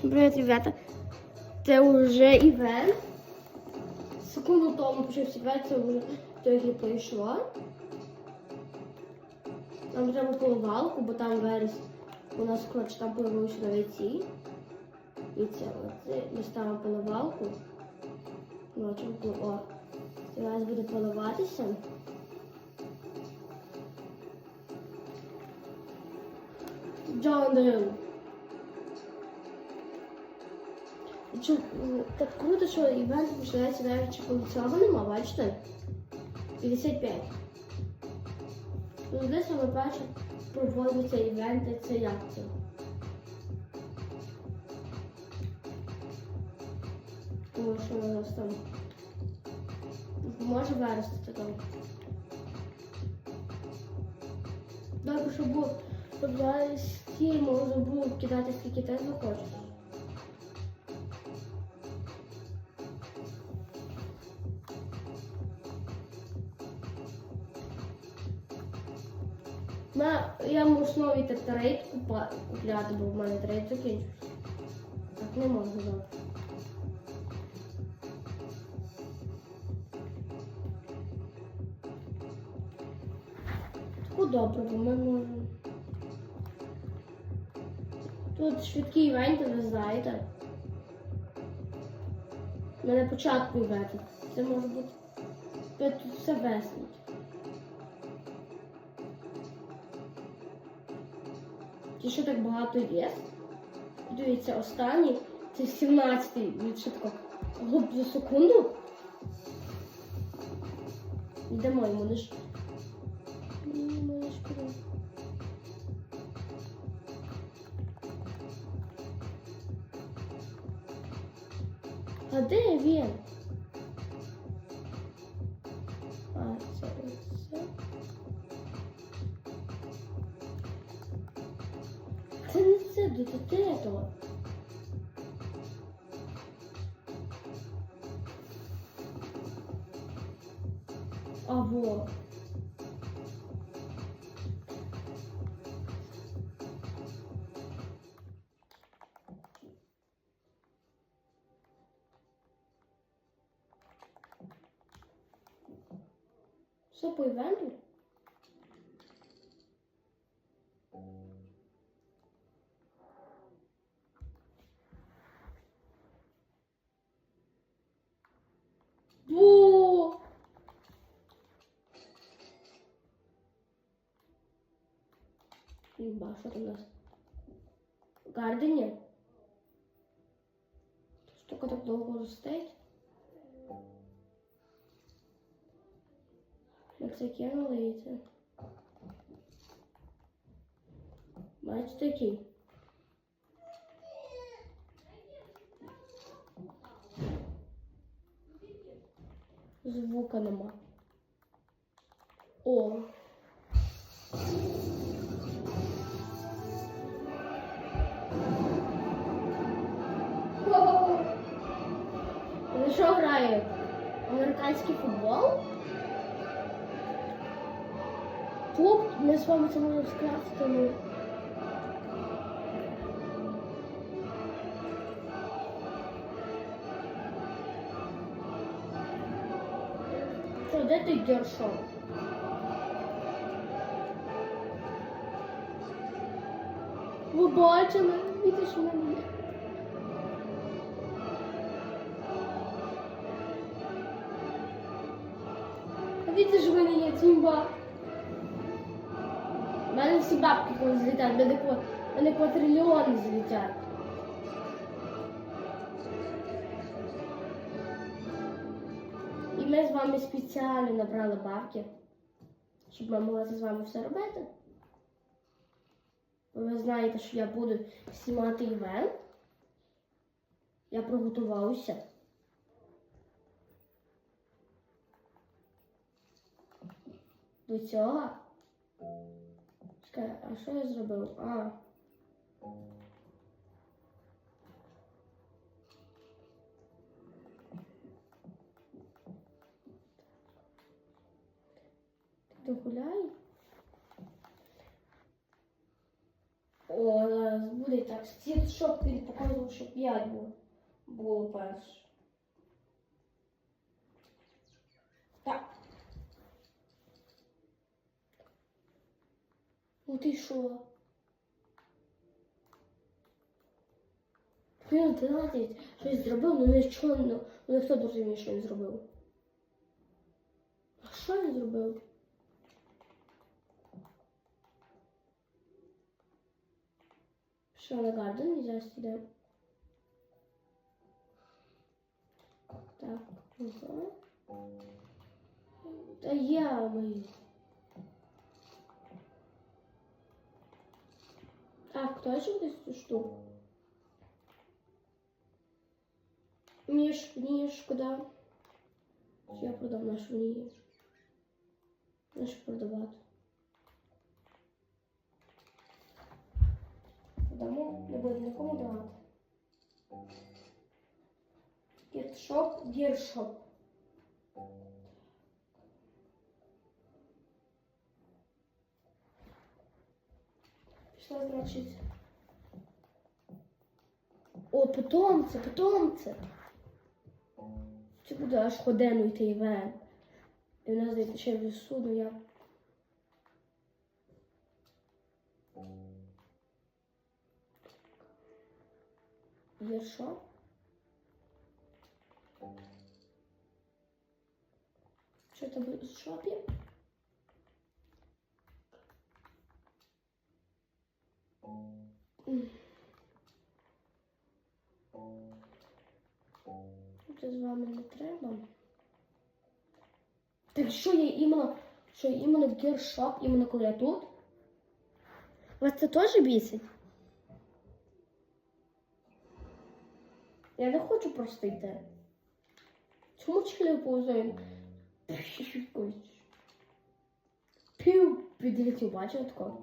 Привіт, ребята. Це вже івент. Секунду тому почався івент, це вже трохи пройшло. Нам треба поливалку, бо там верес у нас коротше там появився новий ці. І це оце ми ставимо поливалку. О. Зараз буде поливатися. Джонден. Чи, так круто, що івент починається навіть коли цього нема, бачите? 55. Ну, де саме перше проводяться івенти, це як це? Тому що у нас там може вирости там. Добре, щоб був, щоб я стіль можна було кидати скільки ти захочеш. На, я йти трейд купа- купляти, бо в мене трейд закінчився. Так не можна добре. Таку добре, бо ми можемо. Тут швидкі івенти, ви знаєте. Ми на початку івенту. Це може бути. Тут все веснуть. Ті, що так багато є. Дивіться, останній, це 17-й, він ще тако глуб за секунду. Йдемо йому не шкода. А де він? До этого. А во. Все по івенту? Ба, що там у нас? Гардені? Штука так довго ростить. І це. Бачите який? Звука нема. О. Ви що грає? Американський футбол? Клуб, ми з вами скрафтити. Ну. Що, де ти Гершон? Ви бачили? Видиш? Видиш мене є цімба? У мене всі бабки коли злітають, мене, мене квадрильйони злітять. І ми з вами спеціально набрали бабки, щоб ми могли з вами все робити. Ви знаєте, що я буду знімати івент. Я приготувався. До цього. Чекай, а що я зробив? А. Ти гуляй? О, зараз буде так? Стіт, щоб він показував, що 5 було. Було перше. Так. Ну ти що? Він 11 щось зробив, ну нічого, ну ніхто не розуміє, що він зробив. А що він зробив? Що на гарден зараз йде? Так, ага. Та я мою. Так, хто ще десь цю штуку? Мені ж, мені ж шкода. Що я продав нашу мені. Не ж продавати. Продамо, не буде нікому давати. Гіршоп, гіршоп. Пішла, значить. Питомце, питомце. Це буде аж ходену йти івент. І в нас здається ще в лісу, ну я. Є що? Що там в шопі? М. Це з вами не треба. Так що я іменно, що іменно в гіршоп, іменно коли я тут? Вас це теж бісить? Я не хочу просто йти. Чому чхли повзають? Пів підлетів, бачив такого?